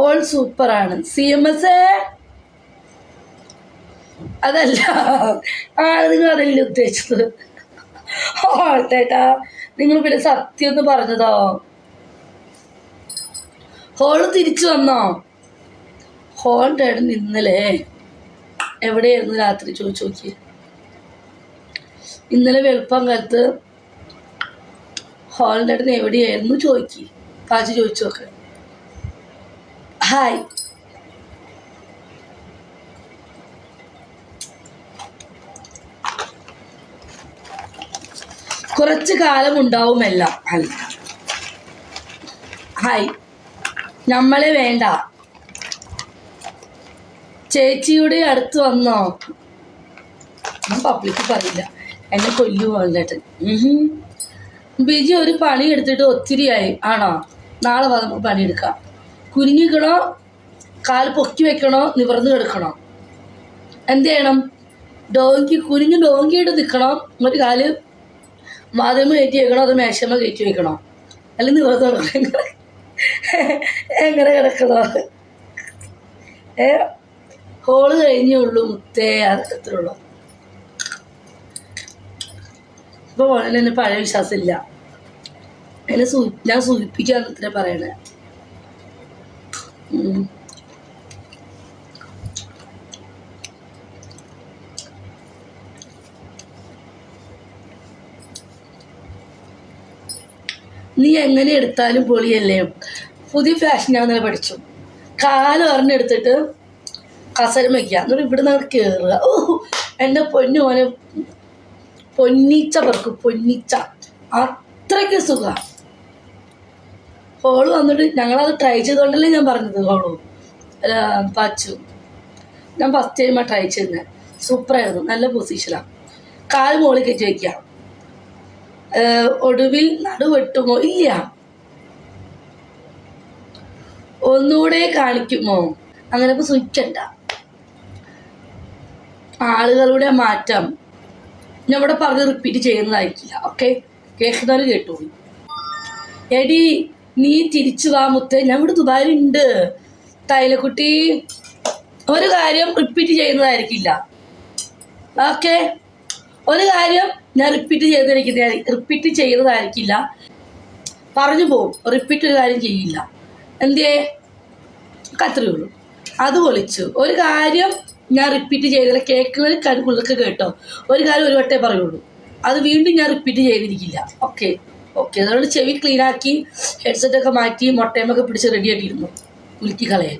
All സൂപ്പറാണ് C M S അതല്ല. ആ നിങ്ങൾ അതല്ല ഉദ്ദേശിച്ചത്. ഓട്ടേട്ടാ നിങ്ങൾ പിന്നെ സത്യം ഒന്ന് പറഞ്ഞതോ? ഹോൾ തിരിച്ചു വന്നോ? ഹോൾ ഇടം ഇന്നലെ എവിടെയായിരുന്നു രാത്രി? ചോദിച്ചു നോക്കി. ഇന്നലെ വെളുപ്പം കാലത്ത് ഹോളിന്റെ അടുത്ത് എവിടെയായിരുന്നു? ചോദിക്കി. പാച്ചി ചോദിച്ചു നോക്ക്. ഹായ് കുറച്ച് കാലം ഉണ്ടാവുമല്ല ഹായ് നമ്മളെ വേണ്ട. ചേച്ചിയുടെ അടുത്ത് വന്നോ? ഞാൻ പബ്ലിക്ക് പറയില്ല. എന്നെ കൊല്ലു വന്നിട്ട് ബിജി ഒരു പണി എടുത്തിട്ട് ഒത്തിരിയായി. ആണോ? നാളെ നമുക്ക് പണിയെടുക്കാം കുനിഞ്ഞിക്കണോ കാൽ പൊക്കി വെക്കണോ നിവർന്ന് കിടക്കണോ? എന്ത് ചെയ്യണം? ഡോങ്കി കുനിഞ്ഞ് ഡോങ്കിയിട്ട് നിൽക്കണം. എന്നിട്ട് കാൽ വാതിമ കയറ്റി വെക്കണോ അത് മേശമ കയറ്റി വെക്കണോ? അല്ലെങ്കിൽ നിവർന്ന് കിടക്കണം. എങ്ങനെ കിടക്കണോ? ഏ? ഹോൾ കഴിഞ്ഞേ ഉള്ളൂ മുത്തേ അതൊക്കെ അത്രേ ഉള്ളൂ. ഇപ്പൊ മോളിൽ എന്നെ പഴയ വിശ്വാസമില്ല. എന്നെ സൂ ഞാൻ സൂചിപ്പിക്കാന്ന് ഇത്ര പറയണേ. നീ എങ്ങനെ എടുത്താലും പൊളിയല്ലേ? പുതിയ ഫാഷൻ ഞാൻ അങ്ങനെ പഠിച്ചു. കാൽ പറഞ്ഞെടുത്തിട്ട് കസരം വയ്ക്കുക എന്നിട്ട് ഇവിടെ നിന്ന് കയറുക ഓ എന്റെ പൊന്നു മോനെ. പൊന്നിച്ച പറക്കും പൊന്നിച്ച. അത്രയ്ക്ക് സുഖ ഹോൾ വന്നിട്ട് ഞങ്ങളത് ട്രൈ ചെയ്തോണ്ടല്ലേ ഞാൻ പറഞ്ഞത് ഓളു പച്ചു. ഞാൻ ഫസ്റ്റ് ടൈമാണ് ട്രൈ ചെയ്യുന്നത് സൂപ്പറായിരുന്നു നല്ല പൊസിഷനാണ് കാൽ മോളി കയറ്റി വയ്ക്കുക ഒടുവിൽ നടു വെട്ടുമോ? ഇല്ല. ഒന്നുകൂടെ കാണിക്കുമോ? അങ്ങനെ ഇപ്പൊ സ്വിച്ച് ആളുകളുടെ മാറ്റം. ഞാൻ ഇവിടെ പറഞ്ഞ് റിപ്പീറ്റ് ചെയ്യുന്നതായിരിക്കില്ല. ഓക്കെ കേൾക്കുന്നവർ കേട്ടോളൂ എടി നീ തിരിച്ചു വാ മുത്തേ. ഞാൻ ഇവിടെ ദുബായിലുണ്ട്. തൈലക്കുട്ടി ഒരു കാര്യം റിപ്പീറ്റ് ചെയ്യുന്നതായിരിക്കില്ല. ഓക്കെ ഒരു കാര്യം ഞാൻ റിപ്പീറ്റ് ചെയ്തിരിക്കുന്ന റിപ്പീറ്റ് ചെയ്യുന്നതായിരിക്കില്ല. പറഞ്ഞു പോകും റിപ്പീറ്റ് ഒരു കാര്യം ചെയ്യില്ല. എന്തേ അത്രയേ ഉള്ളൂ. അത് പൊളിച്ചു. ഒരു കാര്യം ഞാൻ റിപ്പീറ്റ് ചെയ്തില്ല കേൾക്കുന്നവർ കരുക്കുള്ളൊക്കെ കേട്ടോ. ഒരു കാര്യം ഒരു വട്ടേ പറയുള്ളൂ. അത് വീണ്ടും ഞാൻ റിപ്പീറ്റ് ചെയ്തിരിക്കില്ല. ഓക്കെ ഓക്കെ അതുകൊണ്ട് ചെവി ക്ലീനാക്കി ഹെഡ്സെറ്റ് ഒക്കെ മാറ്റി മുട്ടയമൊക്കെ പിടിച്ച് റെഡി ആയിട്ടിരുന്നു കുലുക്കി കളയാൻ.